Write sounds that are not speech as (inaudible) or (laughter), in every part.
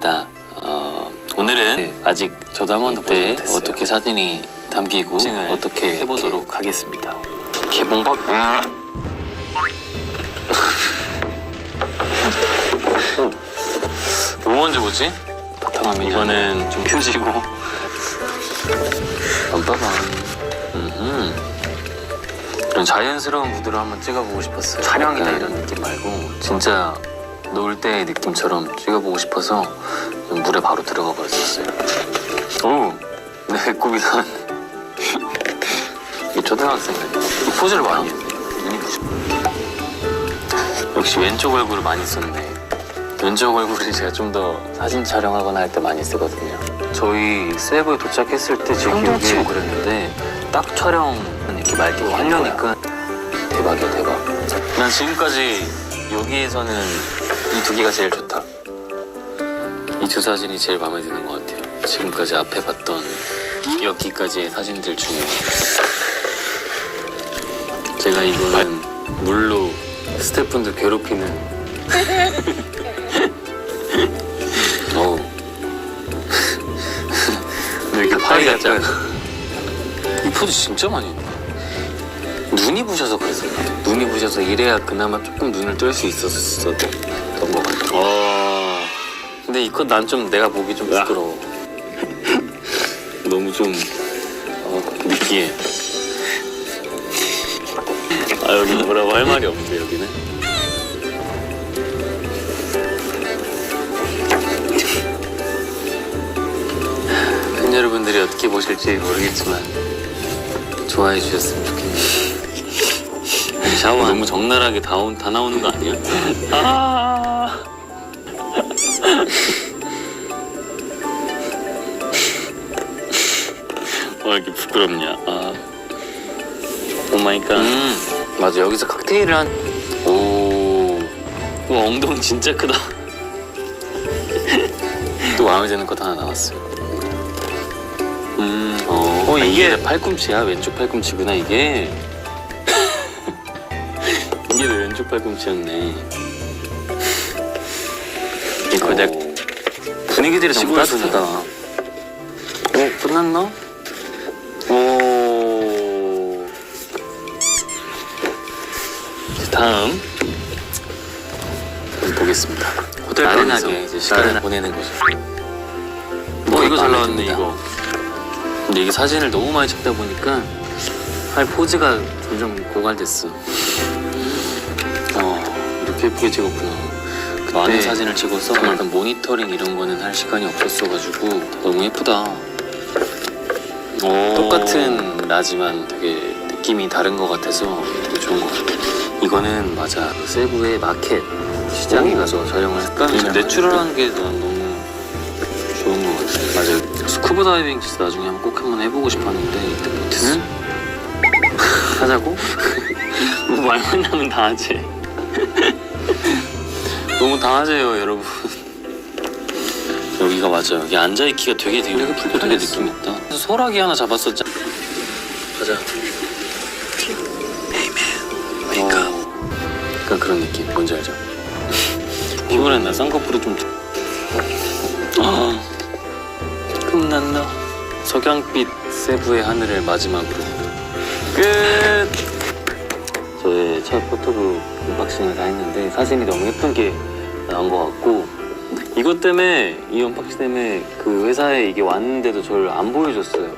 나 어, 오늘은 아직 저도 한 번도 보지 못했어요. 어떻게 사진이 담기고 어떻게 해보도록 하겠습니다. 개봉박. 뭐 먼저 보지? 바탕화면 이거는 좀 표지고. 빰빠밤. 음흠. 이런 자연스러운 무드로 한번 찍어보고 싶었어요. 촬영이나 이런 느낌 말고 진짜 놀 때의 느낌처럼 찍어보고 싶어서 물에 바로 들어가 버렸었어요. 오, 내 난. 이 초등학생. 이 포즈를 많이. 눈이 부셔. 역시 왼쪽 얼굴을 많이 썼네. 왼쪽 얼굴이 제가 좀 더 사진 촬영하거나 할 때 많이 쓰거든요. 저희 세부에 도착했을 때제 기억에 치고 그랬는데 딱 촬영 이렇게 말띠 하려니까 대박이야 대박. 난 지금까지 여기에서는 이 두 개가 제일 좋다. 이 두 사진이 제일 마음에 드는 것 같아요. 지금까지 앞에 봤던 여기까지의 사진들 중에 제가 이거는 물로 스태프분들 괴롭히는 (laughs) 어우 (laughs) 왜 이렇게 파이 같지 않아? 이 포즈 진짜 많이 했네. 눈이 부셔서 그랬었나? 눈이 부셔서 이래야 그나마 조금 눈을 뜰 수 있었었던 것 같아. 어... 근데 이건 난좀 내가 보기 좀 부끄러워. (laughs) 너무 좀 어, 느끼해. 아 여기 뭐라고 할 말이 없는데 여기는. 팬 여러분들이 어떻게 보실지 모르겠지만 좋아해 주셨으면 좋겠네요. 샤워 너무 적나라하게 다, 온- 다 나오는 거 아니야? 아. 왜 이렇게 부끄럽냐? 아. 오 마이 갓. 음, 맞아. 여기서 칵테일을 한. 오. 와, 엉덩이 진짜 크다. 또 마음에 드는 것 하나 나왔어요. 음, 어, 어 이게 팔꿈치야. 왼쪽 팔꿈치구나, 이게. 이게 내 왼쪽 팔꿈치였네. 이거 내 분위기들이 너무 따뜻하다. 어, 끝났나? 오. 이제 다음 한번 보겠습니다. 호텔 나른하게 이제 시간을 보내는 거죠. 어 이거 잘 나왔네 이거. 근데 이게 사진을 너무 많이 찍다 보니까 할 포즈가 점점 고갈됐어. 예쁘게 찍었구나. 많은 사진을 찍어서 약간 모니터링 이런 거는 할 시간이 없었어가지고 너무 예쁘다. 똑같은 라지만 되게 느낌이 다른 것 같아서 되게 좋은 것 같아. 이거는 맞아 그 세부의 마켓 시장에 가서 촬영을 했던 내추럴한 게 난 너무 좋은 것 같아. 맞아 스쿠버 다이빙 진짜 나중에 한번 꼭 한번 해보고 싶었는데 이때 못했어. 하자고? (laughs) 뭐 말만 나면 다 하지. (laughs) 너무 다 하세요 여러분. 여기가 맞아. 여기 앉아있기가 되게 되게 되게, 되게 느낌 있다. 소라기 하나 잡았었잖아. 가자. 어, 약간 그런 느낌. 뭔지 알죠? (laughs) 피곤했나? 쌍꺼풀이 좀. 아, 끝났나? 석양빛 세부의 하늘을 마지막으로. 끝! 저의 첫 포토북 언박싱을 다 했는데 사진이 너무 예쁜 게 나온 것 같고 이것 때문에 이 언박싱 때문에 그 회사에 이게 왔는데도 저를 안 보여줬어요.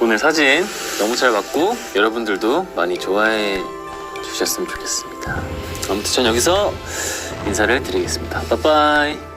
오늘 사진 너무 잘 봤고 여러분들도 많이 좋아해 주셨으면 좋겠습니다. 아무튼 전 여기서 인사를 드리겠습니다. 빠빠이.